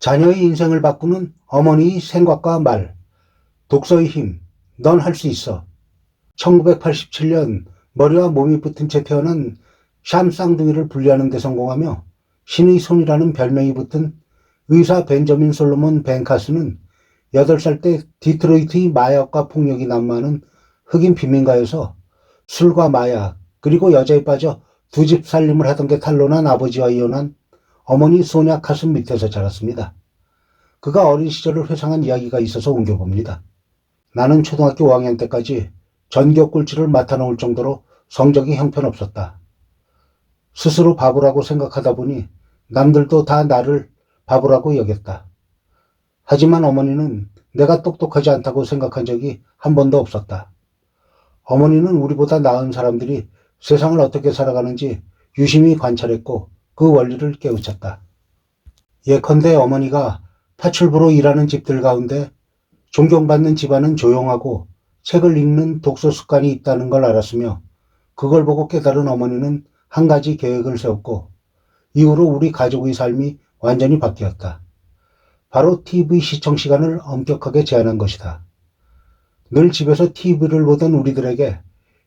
자녀의 인생을 바꾸는 어머니의 생각과 말. 독서의 힘. 넌 할 수 있어. 1987년 머리와 몸이 붙은 채 태어난 샴 쌍둥이를 분리하는 데 성공하며 신의 손이라는 별명이 붙은 의사 벤저민 솔로몬 벤카스는 8살 때 디트로이트의 마약과 폭력이 난무하는 흑인 빈민가에서 술과 마약 그리고 여자에 빠져 두 집 살림을 하던 게 탄로난 아버지와 이혼한 어머니 소냐 가슴 밑에서 자랐습니다. 그가 어린 시절을 회상한 이야기가 있어서 옮겨봅니다. 나는 초등학교 5학년 때까지 전교 꿀찌를 맡아놓을 정도로 성적이 형편없었다. 스스로 바보라고 생각하다 보니 남들도 다 나를 바보라고 여겼다. 하지만 어머니는 내가 똑똑하지 않다고 생각한 적이 한 번도 없었다. 어머니는 우리보다 나은 사람들이 세상을 어떻게 살아가는지 유심히 관찰했고 그 원리를 깨우쳤다. 예컨대 어머니가 파출부로 일하는 집들 가운데 존경받는 집안은 조용하고 책을 읽는 독서 습관이 있다는 걸 알았으며 그걸 보고 깨달은 어머니는 한 가지 계획을 세웠고 이후로 우리 가족의 삶이 완전히 바뀌었다. 바로 TV 시청 시간을 엄격하게 제한한 것이다. 늘 집에서 TV를 보던 우리들에게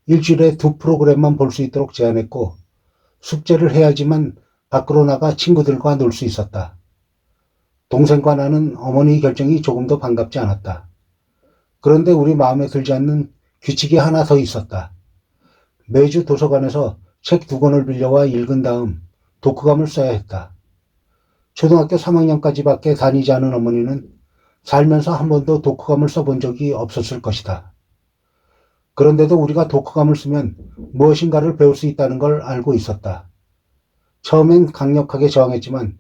일주일에 두 프로그램만 볼 수 있도록 제한했고 숙제를 해야지만 밖으로 나가 친구들과 놀 수 있었다. 동생과 나는 어머니의 결정이 조금 더 반갑지 않았다. 그런데 우리 마음에 들지 않는 규칙이 하나 더 있었다. 매주 도서관에서 책 두 권을 빌려와 읽은 다음 독후감을 써야 했다. 초등학교 3학년까지밖에 다니지 않은 어머니는 살면서 한 번도 독후감을 써본 적이 없었을 것이다. 그런데도 우리가 독후감을 쓰면 무엇인가를 배울 수 있다는 걸 알고 있었다. 처음엔 강력하게 저항했지만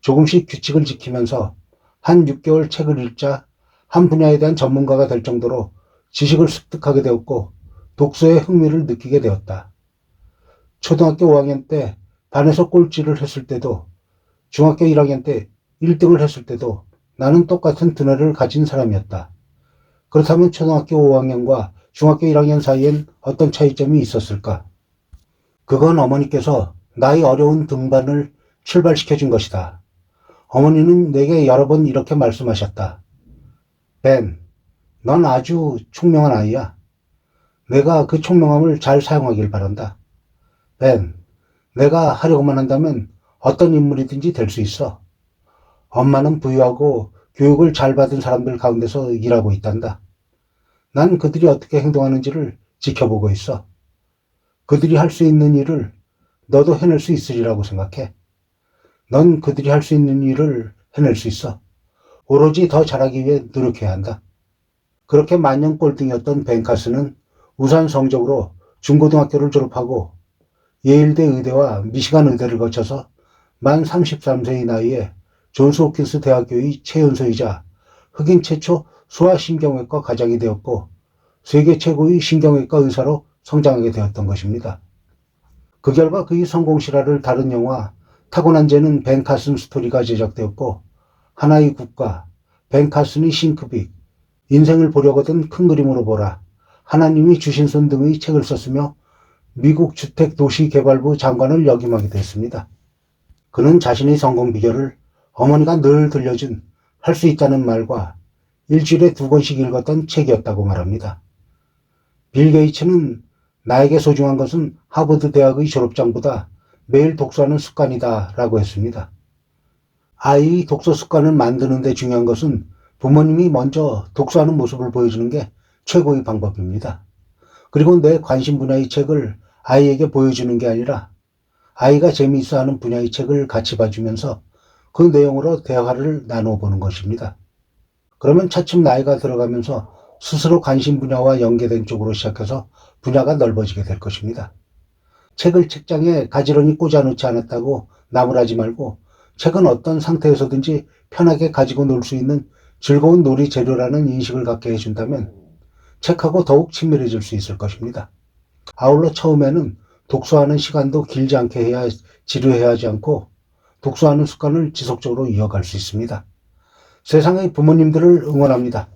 조금씩 규칙을 지키면서 한 6개월 책을 읽자 한 분야에 대한 전문가가 될 정도로 지식을 습득하게 되었고 독서에 흥미를 느끼게 되었다. 초등학교 5학년 때 반에서 꼴찌를 했을 때도 중학교 1학년 때 1등을 했을 때도 나는 똑같은 두뇌를 가진 사람이었다. 그렇다면 초등학교 5학년과 중학교 1학년 사이엔 어떤 차이점이 있었을까? 그건 어머니께서 나의 어려운 등반을 출발시켜 준 것이다. 어머니는 내게 여러 번 이렇게 말씀하셨다. 벤, 넌 아주 총명한 아이야. 내가 그 총명함을 잘 사용하길 바란다. 벤, 내가 하려고만 한다면 어떤 인물이든지 될 수 있어. 엄마는 부유하고 교육을 잘 받은 사람들 가운데서 일하고 있단다. 난 그들이 어떻게 행동하는지를 지켜보고 있어. 그들이 할 수 있는 일을 너도 해낼 수 있으리라고 생각해. 넌 그들이 할 수 있는 일을 해낼 수 있어. 오로지 더 잘하기 위해 노력해야 한다. 그렇게 만년 꼴등이었던 벤카스는 우수한 성적으로 중고등학교를 졸업하고 예일대 의대와 미시간 의대를 거쳐서 만 33세의 나이에 존스 홉킨스 대학교의 최연소이자 흑인 최초 소아신경외과 과장이 되었고 세계 최고의 신경외과 의사로 성장하게 되었던 것입니다. 그 결과 그의 성공 실화를 다룬 영화 타고난 죄는 벤카슨 스토리가 제작되었고 하나의 국가, 벤카슨의 싱크빅, 인생을 보려거든 큰 그림으로 보라, 하나님이 주신 손 등의 책을 썼으며 미국 주택도시개발부 장관을 역임하게 됐습니다. 그는 자신의 성공 비결을 어머니가 늘 들려준 할 수 있다는 말과 일주일에 두 권씩 읽었던 책이었다고 말합니다. 빌 게이츠는 나에게 소중한 것은 하버드 대학의 졸업장보다 매일 독서하는 습관이다 라고 했습니다. 아이의 독서 습관을 만드는 데 중요한 것은 부모님이 먼저 독서하는 모습을 보여주는 게 최고의 방법입니다. 그리고 내 관심 분야의 책을 아이에게 보여주는 게 아니라 아이가 재미있어 하는 분야의 책을 같이 봐주면서 그 내용으로 대화를 나누어 보는 것입니다. 그러면 차츰 나이가 들어가면서 스스로 관심 분야와 연계된 쪽으로 시작해서 분야가 넓어지게 될 것입니다. 책을 책장에 가지런히 꽂아놓지 않았다고 나무라지 말고 책은 어떤 상태에서든지 편하게 가지고 놀 수 있는 즐거운 놀이 재료라는 인식을 갖게 해준다면 책하고 더욱 친밀해질 수 있을 것입니다. 아울러 처음에는 독서하는 시간도 길지 않게 해야 지루해야 하지 않고 독서하는 습관을 지속적으로 이어갈 수 있습니다. 세상의 부모님들을 응원합니다.